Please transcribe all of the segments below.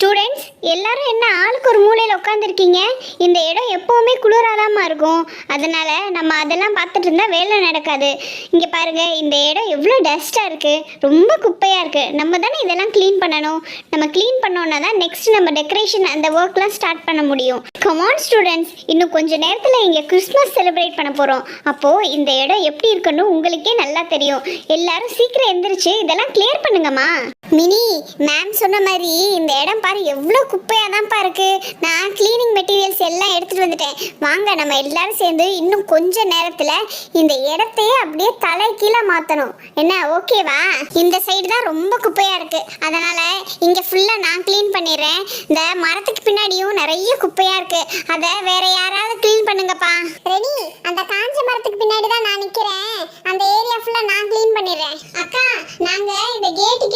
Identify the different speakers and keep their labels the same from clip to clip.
Speaker 1: Students எல்லாரும் என்ன ஆளுக்கு ஒரு மூலையில் உட்காந்துருக்கீங்க இந்த இடம் எப்போவுமே குளிராதாமா இருக்கும். அதனால் நம்ம அதெல்லாம் பார்த்துட்டு இருந்தால் வேலை நடக்காது. இங்கே பாருங்கள் இந்த இடம் எவ்வளோ டஸ்ட்டாக இருக்குது ரொம்ப குப்பையாக இருக்குது நம்ம தானே இதெல்லாம் க்ளீன் பண்ணணும். நம்ம க்ளீன் பண்ணோன்னா தான் நெக்ஸ்ட் நம்ம டெக்கரேஷன் அந்த ஒர்க்லாம் ஸ்டார்ட் பண்ண முடியும். கமான் ஸ்டூடெண்ட்ஸ் இன்னும் கொஞ்சம் நேரத்தில் இங்கே கிறிஸ்மஸ் செலிப்ரேட் பண்ண போகிறோம் அப்போது இந்த இடம் எப்படி இருக்குன்னு உங்களுக்கே நல்லா தெரியும். எல்லாரும் சீக்கிரம் எந்திரிச்சு இதெல்லாம் கிளியர் பண்ணுங்கம்மா. மினி மேம் சொன்ன மாதிரி இந்த இடம் பாரு எவ்வளோ குப்பையாக தான்ப்பா இருக்கு. நான் க்ளீனிங் மெட்டீரியல்ஸ் எல்லாம் எடுத்துகிட்டு வந்துட்டேன். வாங்க நம்ம எல்லாரும் சேர்ந்து இன்னும் கொஞ்ச நேரத்தில் இந்த இடத்தையே அப்படியே தலை கீழே மாற்றணும் என்ன ஓகேவா இந்த சைடு தான் ரொம்ப குப்பையாக இருக்குது அதனால் இங்கே ஃபுல்லாக நான் க்ளீன் பண்ணிடுறேன். இந்த மரத்துக்கு பின்னாடியும் நிறைய குப்பையாக இருக்குது அதை வேற யாராவது க்ளீன் பண்ணுங்கப்பா. ரெடி அந்த காஞ்ச மரத்துக்கு பின்னாடி தான் நான் நிற்கிறேன் அந்த ஏரியா ஃபுல்லாக நான் க்ளீன் பண்ணிடுறேன் அக்கா நாங்க இந்த கேட்டு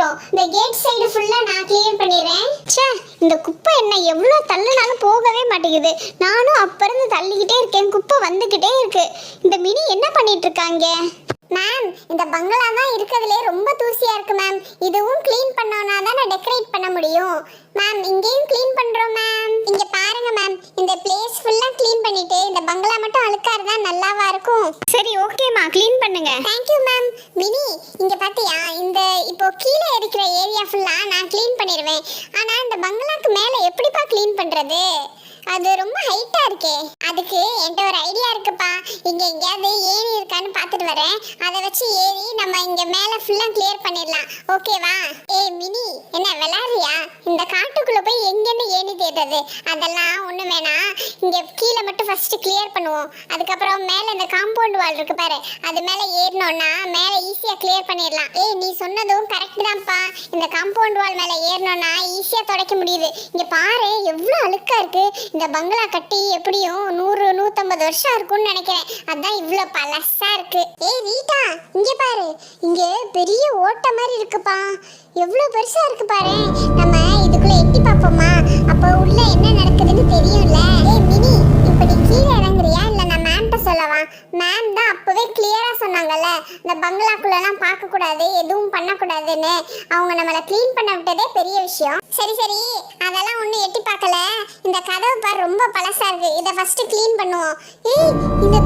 Speaker 1: போயிடும் இந்த கேட் சைடு ஃபுல்லா நான் கிளியர் பண்ணிடுறேன். சே இந்த குப்பை என்ன எவ்வளவு தள்ளினாலும் போகவே மாட்டேங்குது. நானும் அப்ப இருந்து தள்ளிக்கிட்டே இருக்கேன். குப்பை வந்துகிட்டே இருக்கு. இந்த மினி என்ன பண்ணிட்டு இருக்காங்க? மேம் இந்த பங்களா தான் இருக்கிறதுலே ரொம்ப தூசியா இருக்கு மேம் இதுவும் க்ளீன் பண்ணோம்னா தான் டெக்கரேட் பண்ண முடியும். மேம் இங்கேயும் க்ளீன் பண்றோம் மேம் இங்க பாருங்க மேம் இந்த பிளேஸ் ஃபுல்லா க்ளீன் பண்ணிட்டு இந்த பங்களா மட்டும் அழுக்கா இருந்தா நல்லாவா இருக்கும். சரி ஓகேமா க்ளீன் பண்ணுங்க. தேங்க் யூ மேம் மினி இங்க பாத்தியா? இந்த இப்போ கீழே இருக்கிற ஏரியா ஃபுல்லா நான் க்ளீன் பண்ணிடுவேன் ஆனா இந்த பங்களாக்கு மேல எப்படிப்பா க்ளீன் பண்றது? அது ரொம்ப ஹைட்டா இருக்கே. அதுக்கு என்கிட்ட ஒரு ஐடியா இருக்குப்பா. இங்க எங்கேயாவது வரேன். அதை வச்சு ஏறி நம்ம இங்க மேல ஃபுல்லா கிளியர் பண்ணிடலாம். ஓகேவா ஏய் மினி என்ன விளாடுறியா இந்த காட்டுக்குள்ள போய் எங்கன்னு ஏணி தேடுறது? அதெல்லாம் ஒண்ணு வேணாம் இங்க கீழே மட்டும் ஃபர்ஸ்ட் கிளியர் பண்ணுவோம். அதுக்கப்புறம் மேல இந்த காம்பவுண்ட் வால் இருக்கு பாரு. அது மேல ஏறினோம்னா மேல ஈஸியா கிளியர் பண்ணிடலாம். ஏய் நீ சொன்னதும் கரெக்ட் தான்ப்பா. இந்த காம்பவுண்ட் வால் மேல ஏறினோம்னா ஈஸியா துடைக்க முடியுது. இங்க பாரு எவ்வளவு அழுக்கா இருக்கு. இந்த பங்களா கட்டி எப்படியும் நூறு நூத்தம்பது வருஷம் இருக்கும்னு நினைக்கிறேன். அதான் இவ்வளோ பழசா இருக்கு. ஏய் ரீட்டா இங்க பாரு. இங்க பெரிய ஓட்டை மாதிரி இருக்குப்பா. எவ்வளவு பெருசா இருக்கு பாரு. நம்ம இதுக்குள்ள எட்டி பார்ப்போமா? அப்போ உள்ள என்ன நடக்குதுன்னு தெரியும்ல? ஏய் மினி இப்ப நீ கீழே இறங்குறியா? இல்ல நான் மேம்கிட்ட சொல்லவா? மேம் தான் அப்பவே கிளியரா சொன்னாங்கல்ல. இந்த பங்களாக்குள்ளலாம் பார்க்க கூடாது எதுவும் பண்ணக்கூடாதுன்னு. அவங்க நம்மளை க்ளீன் பண்ண விட்டதே பெரிய விஷயம். சரி சரி. அதெல்லாம் ஒன்றும் எட்டி பார்க்கல. இந்த கதவு பார் ரொம்ப பழசா இருக்கு. இதை ஃபர்ஸ்ட் க்ளீன் பண்ணுவோம். ஏய் இந்த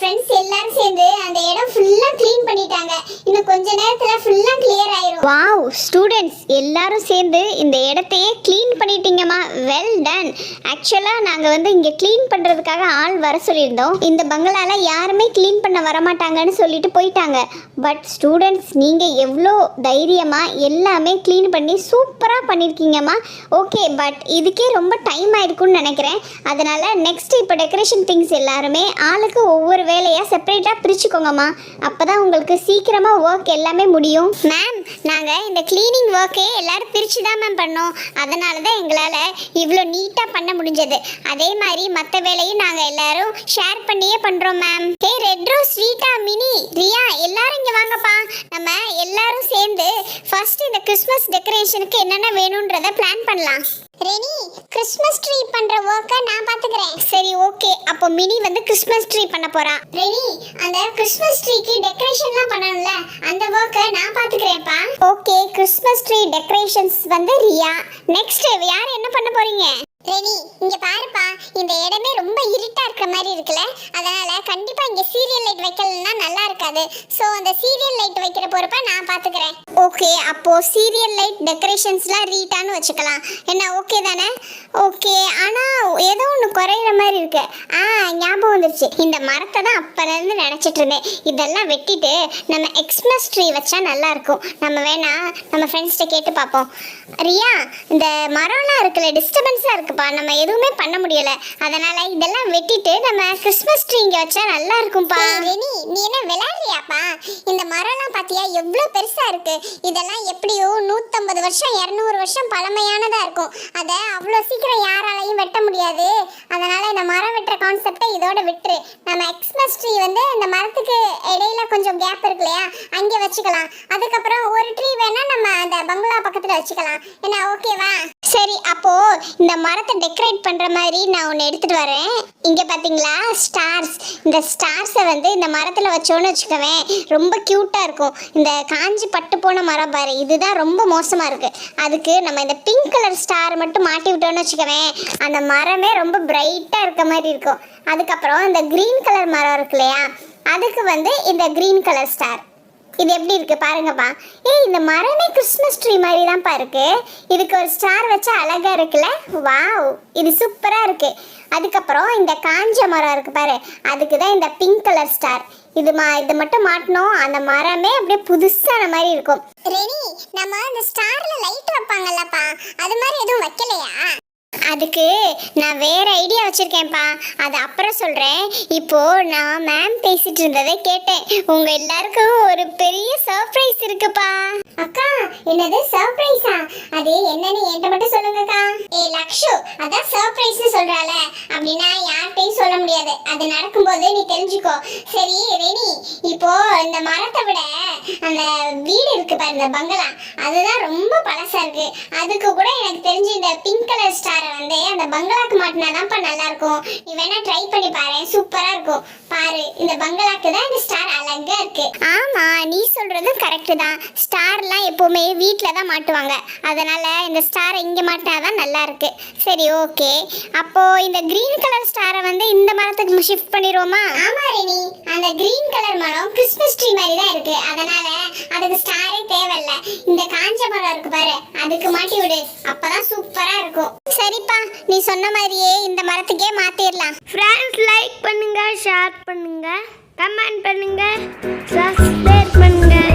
Speaker 1: ஃப்ரெண்ட்ஸ் எல்லாரும் சேர்ந்து அந்த இடம் ஃபுல்லா க்ளீன் பண்ணிட்டாங்க. இன்னும் கொஞ்ச நேரத்துல ஃபுல்லா கிளியர் ஆயிரும். வாவ் ஸ்டூடெண்ட்ஸ் எல்லாரும் சேர்ந்து இந்த இடத்தையே க்ளீன் பண்ணிட்டீங்கம்மா. வெல் டன் ஆக்சுவலா நாங்க வந்து இங்க க்ளீன் பண்றதுக்காக ஆள் வர சொல்லியிருந்தோம். இந்த பங்களால யாருமே க்ளீன் பண்ண வரமாட்டாங்கன்னு சொல்லிட்டு போயிட்டாங்க. பட் ஸ்டூடெண்ட்ஸ் நீங்க எவ்வளோ தைரியமா எல்லாமே க்ளீன் பண்ணி சூப்பரா பண்ணிருக்கீங்கம்மா. ஓகே பட் இதுக்கே ரொம்ப டைம் ஆயிருக்கும்னு நினைக்கிறேன். அதனால நெக்ஸ்ட் இப்போ டெக்கரேஷன் திங்ஸ் எல்லாருமே ஆளுக்கு ஒவ்வொரு வேலையாக செப்பரேட்டாக பிரிச்சுக்கோங்கம்மா. அப்போ தான் உங்களுக்கு சீக்கிரமாக ஒர்க் எல்லாமே முடியும். மேம் நாங்கள் இந்த க்ளீனிங் ஒர்க்கே எல்லாரும் பிரித்து தான் மேம் பண்ணோம். அதனால தான் எங்களால் இவ்வளோ நீட்டாக பண்ண முடிஞ்சது. அதே மாதிரி மற்ற வேலையும் நாங்கள் எல்லாரும் ஷேர் பண்ணியே பண்ணுறோம் ma'am hey red rose Rita Mini Riya எல்லாரும் இங்கே வாங்கப்பா. நம்ம எல்லாரும் சேர்ந்து ஃபர்ஸ்ட் இந்த கிறிஸ்மஸ் டெக்கரேஷனுக்கு என்னென்ன வேணுன்றத பிளான் பண்ணலாம். ரெனி கிறிஸ்மஸ் ட்ரீ பண்ற ஒர்க்க நான் பாத்துக்கிறேன். சரி ஓகே அப்போ மினி வந்து கிறிஸ்மஸ் ட்ரீ பண்ண போறா. ரெனி அந்த கிறிஸ்மஸ் ட்ரீக்கு டெக்கரேஷன்லாம் பண்ணணும்ல அந்த ஒர்க்க நான் பாத்துக்கிறேன்ப்பா. ஓகே கிறிஸ்மஸ் ட்ரீ டெக்கரேஷன்ஸ் வந்து ரியா. நெக்ஸ்ட் யார் என்ன பண்ண போறீங்க? ரெனி இங்க பாருப்பா. இந்த இடமே ரொம்ப இருட்டா இருக்கிற மாதிரி இருக்குல்ல. அதனால கண்டிப்பா இங்க சீரியல் லைட் வைக்க நல்லா ஸோ சோ அந்த சீரியல் லைட் வைக்கிற பொறுப்பை நான் பார்த்துக்கிறேன் ஓகே அப்போது சீரியல் லைட் டெக்கரேஷன்ஸ்லாம் ரீட்டான்னு வச்சுக்கலாம். என்ன ஓகே தானே? ஓகே ஆனால் ஏதோ ஒன்று குறையிற மாதிரி இருக்கு. ஆ ஞாபகம் வந்துருச்சு. இந்த மரத்தை தான் அப்போலேருந்து நினச்சிட்டு இருந்தேன். இதெல்லாம் வெட்டிட்டு நம்ம எக்ஸ்மஸ் ட்ரீ வச்சா நல்லா இருக்கும் நம்ம வேணா நம்ம ஃப்ரெண்ட்ஸ்கிட்ட கேட்டு பார்ப்போம். ரியா இந்த மரம்லாம் இருக்குல்ல டிஸ்டர்பன்ஸாக இருக்குப்பா. நம்ம எதுவுமே பண்ண முடியலை. அதனால் இதெல்லாம் வெட்டிட்டு நம்ம கிறிஸ்மஸ் ட்ரீ இங்கே வச்சா நல்லா இருக்கும்ப்பா நீ என்ன
Speaker 2: விளையாடுறியாப்பா? இந்த மரம்லாம் பார்த்தியா எவ்வளோ பெருசாக இருக்குது இதெல்லாம் எப்படியோ நூற்றம்பது வருஷம் இரநூறு வருஷம் பழமையானதாக இருக்கும். அதை அவ்வளோ சீக்கிரம் யாராலையும் வெட்ட முடியாது. அதனால இந்த மரம் வெட்டுற கான்செப்டை இதோட விட்டுரு. நம்ம எக்ஸ்மஸ் ட்ரீ வந்து இந்த மரத்துக்கு இடையில கொஞ்சம் கேப் இருக்கு இல்லையா? அங்கே வச்சுக்கலாம். அதுக்கப்புறம் ஒரு ட்ரீ வேணால் நம்ம அந்த பங்களா பக்கத்துல வச்சுக்கலாம். என்ன ஓகேவா
Speaker 1: சரி அப்போ இந்த மரத்தை டெக்கரேட் பண்ற மாதிரி நான் ஒன்று எடுத்துட்டு வரேன். இங்கே பார்த்தீங்களா ஸ்டார்ஸ் இந்த ஸ்டார்ஸை வந்து இந்த மரத்தில் வச்சோன்னு வச்சுக்கவேன் ரொம்ப க்யூட்டாக இருக்கும். இந்த காஞ்சி பட்டு போன மரம் பாரு இதுதான் ரொம்ப மோசமா இருக்கு. அதுக்கு நம்ம இந்த பிங்க் கலர் ஸ்டார் மட்டும் மாட்டி விட்டோம்னு வச்சுக்கவேன் அந்த மரமே ரொம்ப பிரைட்டாக இருக்க மாதிரி இருக்கும். அதுக்கப்புறம் இந்த க்ரீன் கலர் மரம் இருக்கு இல்லையா? அதுக்கு வந்து இந்த க்ரீன் கலர் ஸ்டார் இது எப்படி இருக்கு பாருங்கப்பா ஏய் இந்த மரமே கிறிஸ்மஸ் ட்ரீ மாதிரி தான்ப்பா இருக்கு. இதுக்கு ஒரு ஸ்டார் வச்சா அழகா இருக்குல்ல? வாவ் இது சூப்பராக இருக்கு. அதுக்கப்புறம் இந்த காஞ்ச மரம் இருக்கு பாரு. அதுக்கு தான் இந்த பிங்க் கலர் ஸ்டார் இது மா இது மட்டும் மாட்டணும். அந்த மரமே அப்படியே புதுசான மாதிரி இருக்கும்.
Speaker 2: ரெனி நம்ம அந்த ஸ்டார்ல லைட் வைப்பாங்கல்லப்பா. அது மாதிரி எதுவும் வைக்கலையா?
Speaker 1: அதுக்கு நான் வேற ஐடியா வச்சிருக்கேன்ப்பா. அது அப்புறம் சொல்கிறேன் இப்போ நான் மேம் பேசிகிட்டு இருந்ததை கேட்டேன். உங்கள் எல்லாருக்கும் ஒரு பெரிய சர்ப்ரைஸ் இருக்குப்பா.
Speaker 2: அக்கா என்னது சர்ப்ரைஸா அது என்னன்னு என்கிட்ட மட்டும் சொல்லுங்கக்கா. லக்ஷு அதான் சர்ப்ரைஸ்னு சொல்றால அப்படின்னா யார்கிட்டயும் சொல்ல முடியாது. அது நடக்கும்போது நீ தெரிஞ்சுக்கோ. சரி ரெனி இப்போ இந்த மரத்தை விட அந்த வீடு இருக்கு பாரு இந்த பங்களா. அதுதான் ரொம்ப பழசா இருக்கு. அதுக்கு கூட எனக்கு தெரிஞ்சு இந்த பிங்க் கலர் ஸ்டாரை வந்து அந்த பங்களாக்கு மாட்டினாதான்ப்பா நல்லா இருக்கும். நீ வேணா ட்ரை பண்ணி பாரு. சூப்பரா இருக்கும். பாரு இந்த பங்களாக்கு தான் இந்த ஸ்டார் அழகா இருக்கு.
Speaker 1: ஆமா நீ சொல்றதும் கரெக்ட் தான். ஸ்டார்லாம் எப்பவுமே வீட்டில் தான் மாட்டுவாங்க. அதனால இந்த ஸ்டார் இங்கே மாட்டினாதான் நல்லா இருக்கு. சரி ஓகே. அப்போ இந்த கிரீன் கலர் ஸ்டாரை வந்து இந்த மரத்துக்கு ஷிஃப்ட் பண்ணிடுவோமா?
Speaker 2: ஆமா ரெனி. அந்த கிரீன் கலர் மரம் கிறிஸ்மஸ் ட்ரீ மாதிரி தான் இருக்கு. அதனால அதுக்கு ஸ்டாரே தேவையில்ல. இந்த காஞ்ச மரம் இருக்கு பாரு அதுக்கு மாட்டி விடு. அப்பதான் சூப்பரா இருக்கும்.
Speaker 1: சரிப்பா நீ சொன்ன மாதிரியே இந்த மரத்துக்கே மாத்திரலாம்.
Speaker 3: ஃப்ரெண்ட்ஸ் லைக் பண்ணுங்க ஷேர் பண்ணுங்க. கமெண்ட் பண்ணுங்க சப்ஸ்கிரைப் பண்ணுங்க.